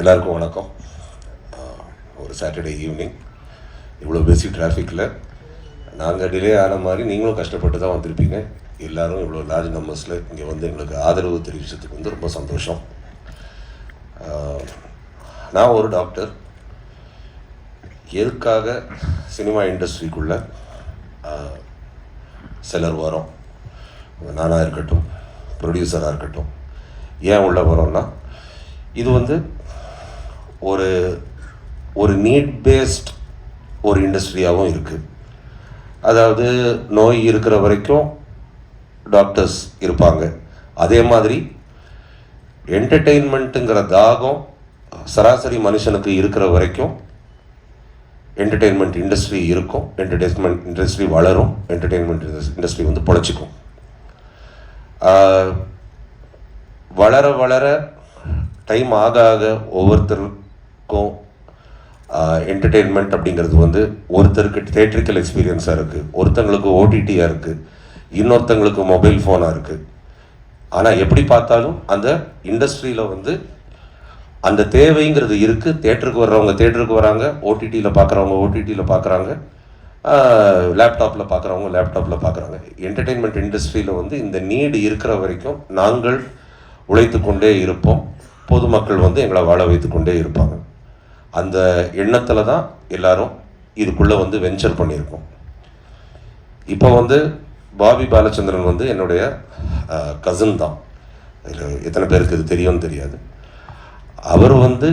எல்லாருக்கும் வணக்கம். ஒரு சாட்டர்டே ஈவினிங் இவ்வளோ பிஸி டிராஃபிக்கில் நாங்கள் டிலே ஆன மாதிரி நீங்களும் கஷ்டப்பட்டு தான் வந்திருப்பீங்க. எல்லோரும் இவ்வளோ லார்ஜ் நம்பர்ஸில் இங்கே வந்து எங்களுக்கு ஆதரவு தெரிவித்ததுக்கு வந்து ரொம்ப சந்தோஷம். நான் ஒரு டாக்டர் எதுக்காக சினிமா இண்டஸ்ட்ரிக்குள்ளே சிலர் வரோம்? நானாக இருக்கட்டும் ப்ரொடியூசராக இருக்கட்டும். ஏன் உள்ளே வரோன்னா இது வந்து ஒரு ஒரு நீட் பேஸ்ட் ஒரு இண்டஸ்ட்ரியாகவும் இருக்குது அதாவது நோய் இருக்கிற வரைக்கும் டாக்டர்ஸ் இருப்பாங்க. அதே மாதிரி என்டர்டெயின்மெண்ட்டுங்கிற தாகம் சராசரி மனுஷனுக்கு இருக்கிற வரைக்கும் என்டர்டெயின்மெண்ட் இண்டஸ்ட்ரி இருக்கும். என்டர்டெயின்மெண்ட் இண்டஸ்ட்ரி வளரும். என்டர்டெயின்மெண்ட் இண்டஸ்ட்ரி வந்து பொழைச்சிக்கும். வளர வளர டைம் ஆக ஆக ஒவ்வொருத்தருக்கும் என்டர்டெயின்மெண்ட் அப்படிங்கிறது வந்து ஒருத்தருக்கு தேட்ரிக்கல் எக்ஸ்பீரியன்ஸாக இருக்குது ஒருத்தங்களுக்கு ஓடிடியாக இருக்குது இன்னொருத்தங்களுக்கு மொபைல் ஃபோனாக இருக்குது ஆனால் எப்படி பார்த்தாலும் அந்த இண்டஸ்ட்ரியில் வந்து அந்த தேவைங்கிறது இருக்குது தேட்டருக்கு வர்றவங்க தேட்டருக்கு வராங்க ஓடிடியில் பார்க்குறவங்க ஓடிடியில் பார்க்குறாங்க லேப்டாப்பில் பார்க்குறவங்க லேப்டாப்பில் பார்க்குறாங்க என்டர்டெயின்மெண்ட் இண்டஸ்ட்ரியில் வந்து இந்த நீடு இருக்கிற வரைக்கும் நாங்கள் உழைத்து கொண்டே இருப்போம். பொதுமக்கள் வந்து எங்களை வாழ வைத்து கொண்டே இருப்பாங்க. அந்த எண்ணத்தில் தான் எல்லாரும் இதுக்குள்ளே வந்து வெஞ்சர் பண்ணியிருக்கோம். இப்போ வந்து பாபி பாலச்சந்திரன் வந்து என்னுடைய கசின் தான். இதில் எத்தனை பேருக்கு இது தெரியும்னு தெரியாது. அவர் வந்து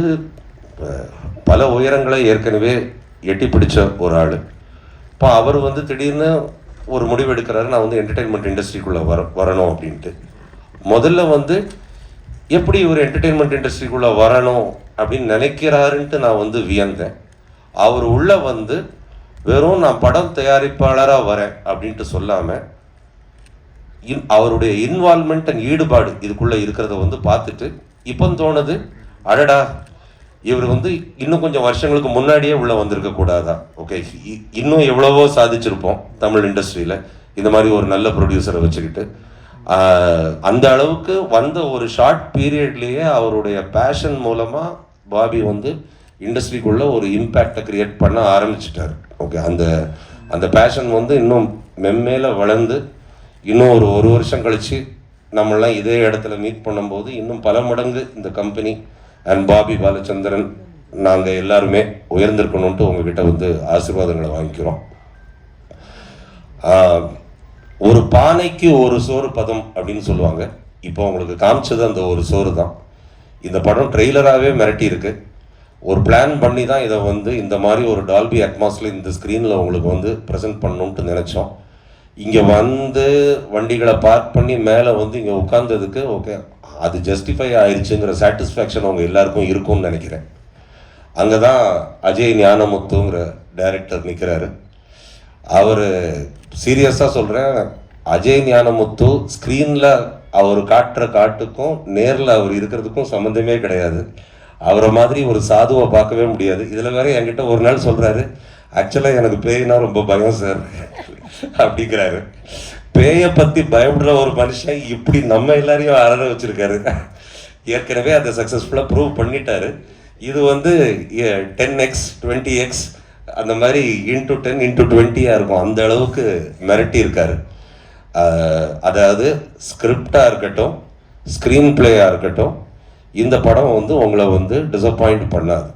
பல உயரங்களை ஏற்கனவே எட்டி பிடிச்ச ஒரு ஆள். இப்போ அவர் வந்து திடீர்னு ஒரு முடிவு எடுக்கிறாரு நான் வந்து என்டர்டெயின்மெண்ட் இண்டஸ்ட்ரிக்குள்ளே வர வரணும் அப்படின்ட்டு. முதல்ல வந்து எப்படி ஒரு என்டர்டெயின்மெண்ட் இண்டஸ்ட்ரிக்குள்ளே வரணும் அப்படின்னு நினைக்கிறாருன்ட்டு நான் வந்து வியந்தேன். அவர் உள்ளே வந்து வெறும் நான் படம் தயாரிப்பாளராக வரேன் அப்படின்ட்டு சொல்லாமல் இன் அவருடைய இன்வால்மெண்ட் அண்ட் ஈடுபாடு இதுக்குள்ளே இருக்கிறத வந்து பார்த்துட்டு இப்போ தோணுது அடடா இவர் வந்து இன்னும் கொஞ்சம் வருஷங்களுக்கு முன்னாடியே உள்ளே வந்திருக்க கூடாதா? ஓகே இன்னும் எவ்வளவோ சாதிச்சிருப்போம் தமிழ் இண்டஸ்ட்ரியில் இந்த மாதிரி ஒரு நல்ல ப்ரொடியூசரை வச்சுக்கிட்டு. அந்த அளவுக்கு வந்த ஒரு ஷார்ட் பீரியட்லேயே அவருடைய பேஷன் மூலமாக பாபி வந்து இண்டஸ்ட்ரிக்குள்ளே ஒரு இம்பேக்டை க்ரியேட் பண்ண ஆரம்பிச்சிட்டார். ஓகே அந்த அந்த பேஷன் வந்து இன்னும் மெம்மேல வளர்ந்து இன்னும் ஒரு ஒரு வருஷம் கழித்து நம்மளாம் இதே இடத்துல மீட் பண்ணும்போது இன்னும் பல மடங்கு இந்த கம்பெனி அண்ட் பாபி பாலச்சந்திரன் நாங்கள் எல்லாருமே உயர்ந்திருக்கணும்ட்டு உங்ககிட்ட வந்து ஆசீர்வாதங்களை வாங்கிக்கிறோம். ஒரு பானைக்கு ஒரு சோறு பதம் அப்படின்னு சொல்லுவாங்க. இப்போ உங்களுக்கு காமிச்சது அந்த ஒரு சோறு தான் இந்த படம் ட்ரெய்லராகவே மிரட்டி இருக்கு ஒரு பிளான் பண்ணி தான் இதை வந்து இந்த மாதிரி ஒரு டால்பி அட்மாஸில் இந்த ஸ்க்ரீனில் உங்களுக்கு வந்து ப்ரெசென்ட் பண்ணணுன்ட்டு நினச்சோம். இங்கே வந்து வண்டிகளை பார்க் பண்ணி மேலே வந்து இங்கே உட்காந்ததுக்கு ஓகே அது ஜஸ்டிஃபை ஆயிடுச்சுங்கிற சாட்டிஸ்ஃபேக்ஷன் அவங்க எல்லாருக்கும் இருக்கும்னு நினைக்கிறேன். அங்கே தான் அஜய் ஞானமுத்துங்கிற டைரக்டர் நிற்கிறாரு அவர் சீரியஸாக சொல்கிறேன் அஜய் ஞானமுத்து ஸ்க்ரீனில் அவர் காட்டுற காட்டுக்கும் நேரில் அவர் இருக்கிறதுக்கும் சம்மந்தமே கிடையாது. அவரை மாதிரி ஒரு சாதுவை பார்க்கவே முடியாது. இதில் வேற என்கிட்ட ஒரு நாள் சொல்கிறாரு ஆக்சுவலாக எனக்கு பேய்னா ரொம்ப பயம் சார் அப்படிங்கிறாரு. பேயை பற்றி பயப்படுற ஒரு மனுஷன் இப்படி நம்ம எல்லாரையும் அறற வச்சுருக்காரு. ஏற்கனவே அதை சக்ஸஸ்ஃபுல்லாக ப்ரூவ் பண்ணிட்டாரு. இது வந்து டென் எக்ஸ் டுவெண்ட்டி எக்ஸ் அந்த மாதிரி இன்ட்டு டென் இன்ட்டு டுவெண்ட்டியாக இருக்கும். அந்த அளவுக்கு மிரட்டி இருக்காரு அதாவது ஸ்கிரிப்டாக இருக்கட்டும் ஸ்க்ரீன் பிளேயாக இருக்கட்டும் இந்த படம் வந்து உங்களை வந்து டிசப்பாயிண்ட் பண்ணாது.